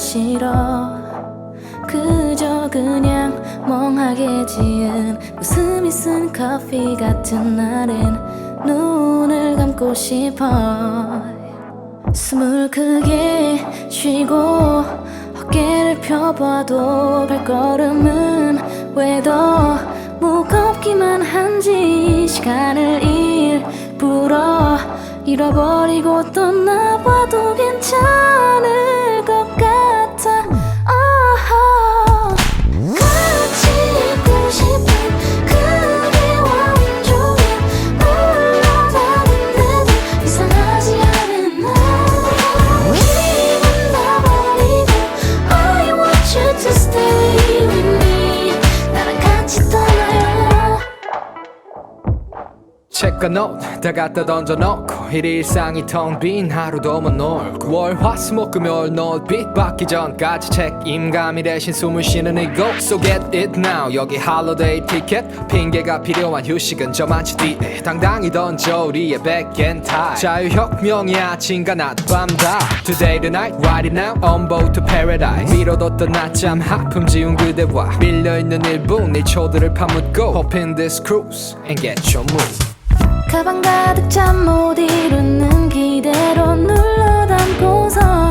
싫어. 그저 그냥 멍하게 지은 웃음이 쓴 커피 같은 날엔 눈을 감고 싶어. 숨을 크게 쉬고 어깨를 펴봐도 발걸음은 왜 더 무겁기만 한지 시간을 일부러 잃어버리고 떠나봐도 괜찮을 책과 노트 다 갖다 던져놓고 일 일상이 텅 빈 하루도 못 놀고 월화수목 금요일 노을빛 받기 전까지 책임감이 대신 숨을 쉬는 이곳 So get it now. 여기 할로데이 티켓 핑계가 필요한 휴식은 저만치 뒤에 당당히 던져 우리의 백앤타이 자유혁명이 아침과 낮밤 다. Today tonight right it now on boat to paradise. 미뤄뒀던 낮잠 하품 지운 그대와 밀려있는 1분 1초들을 파묻고 Hop in this cruise and get your move 가방 가득 잠못 이루는 기대로 눌러 담고서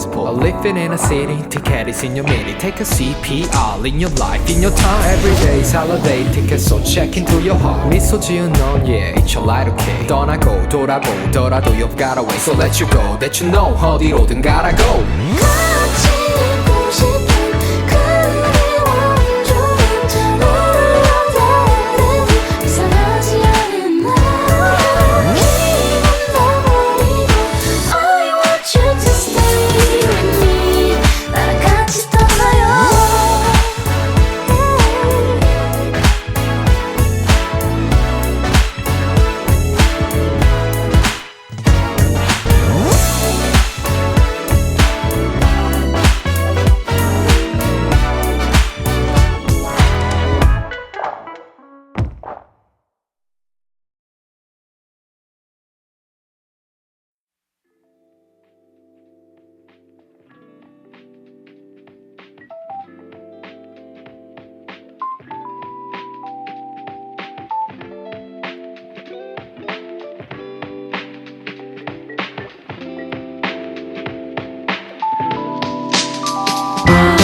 passport I'm living in a city Ticket is in your mini Take a CPR in your life in your time Every day is holiday ticket So check into your heart 미소 지은 넌 yeah It's your light okay 떠나고 돌아보더라도 You've got a way So let you go That you know 어디로든 가라 이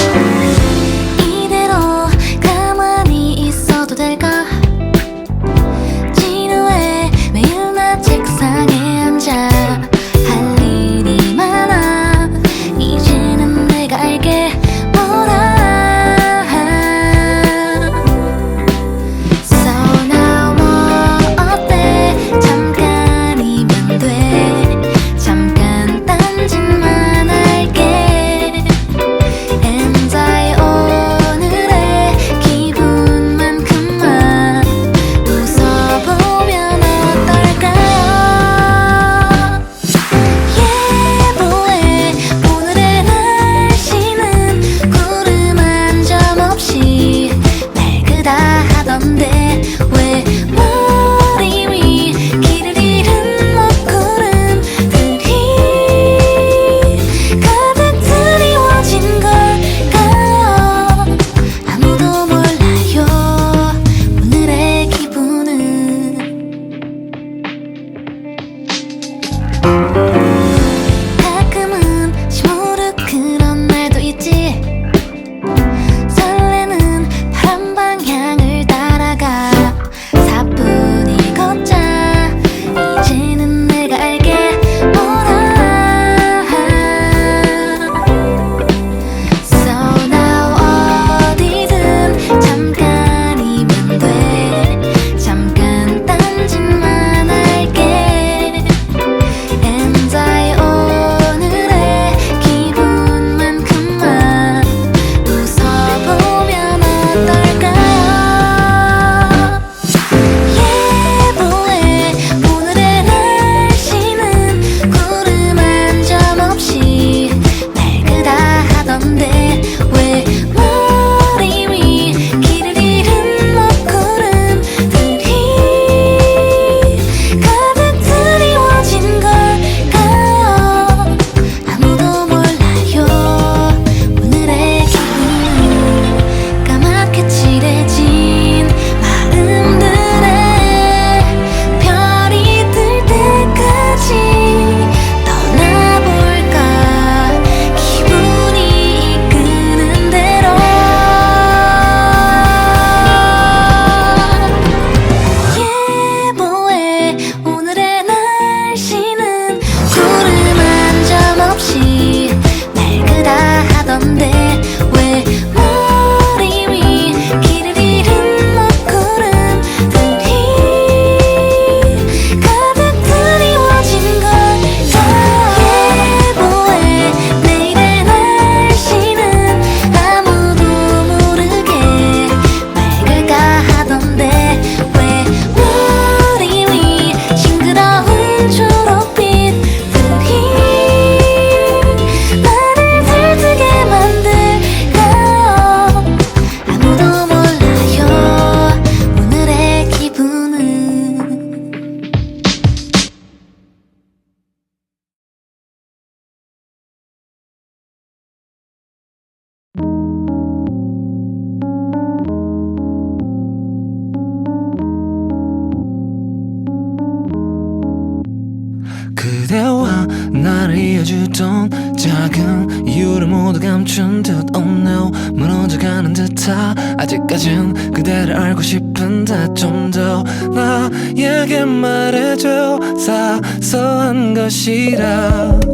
이어주던 작은 이유를 모두 감춘 듯 Oh no 무너져가는 듯하. 아직까진 그대를 알고 싶은데 좀 더 나에게 말해줘. 사소한 것이라도.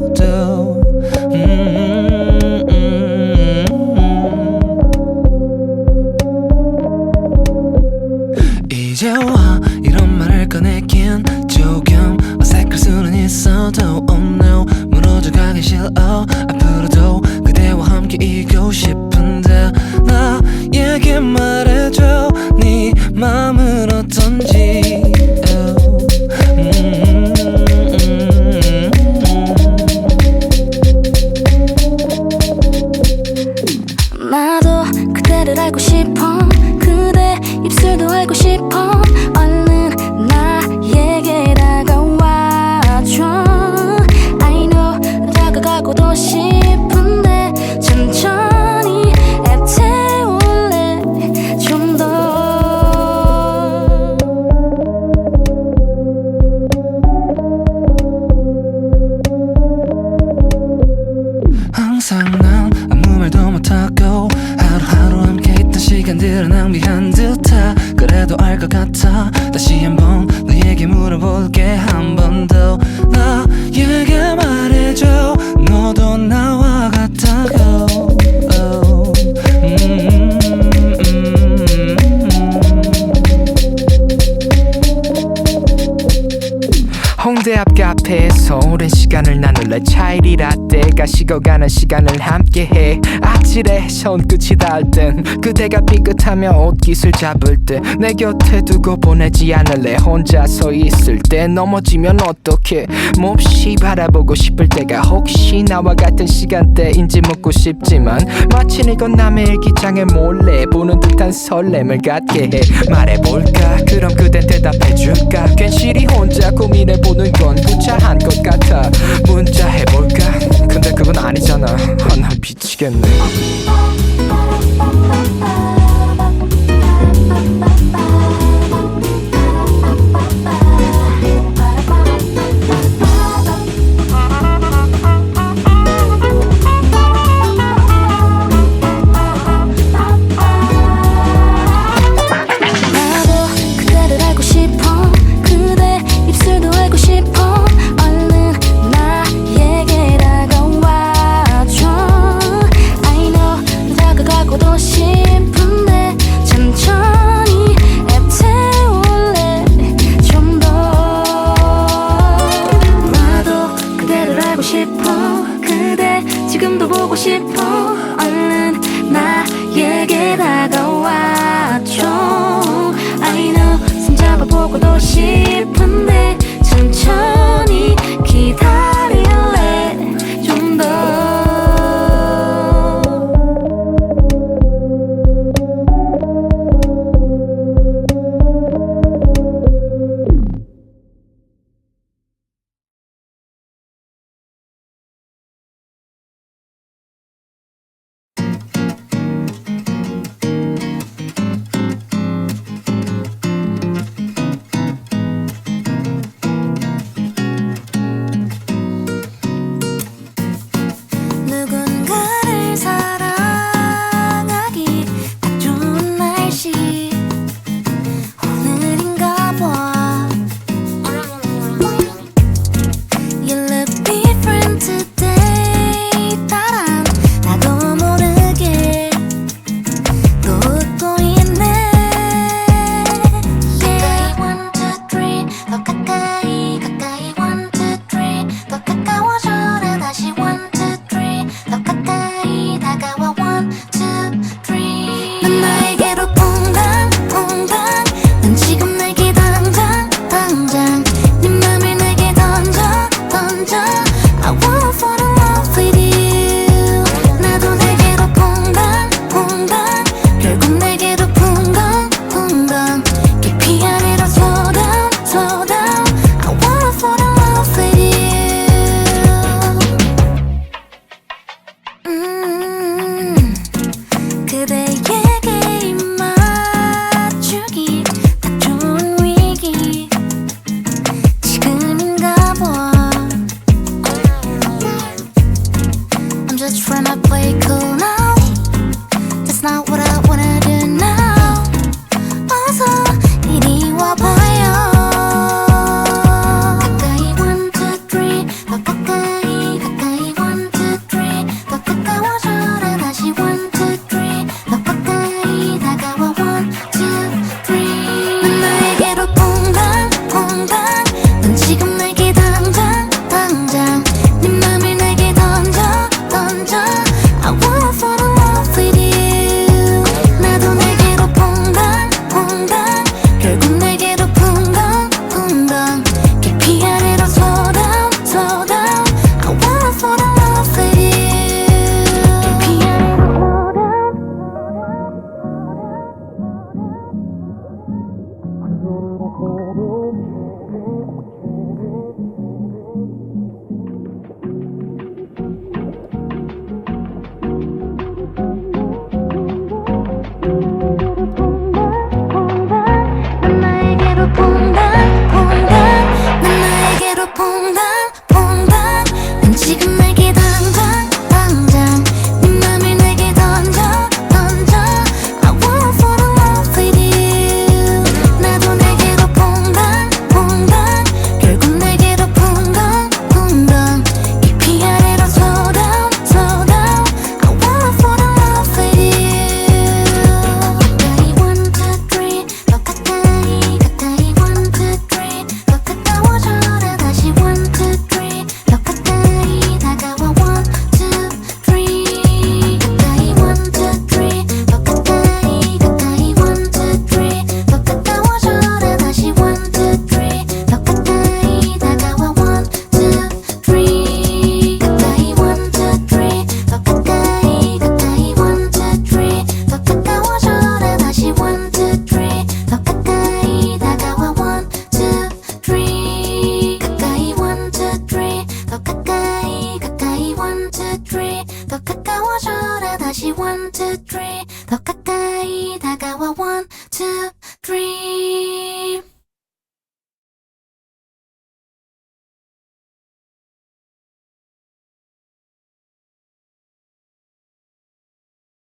음, 음, 음, 음. 이제와 이런 말을 꺼내긴 조금 어색할 수는 있어도 Oh no 무너져가기 싫어. 앞으로도 그대와 함께 이고 싶은데 나에게 말해줘. 네 맘은 top. 앞 카페에서 오랜 시간을 나눌래. 차이리 라떼가 식어가는 시간을 함께해. 아찔해. 손끝이 닿을 땐 그대가 삐끗하며 옷깃을 잡을 때 내 곁에 두고 보내지 않을래. 혼자 서 있을 때 넘어지면 어떡해. 몹시 바라보고 싶을 때가 혹시 나와 같은 시간대인지 묻고 싶지만 마치 이건 남의 일기장에 몰래 보는 듯한 설렘을 갖게 해. 말해볼까? 그럼 그댄 대답해줄까? 괜시리 혼자 고민해보는 건 구차한 나미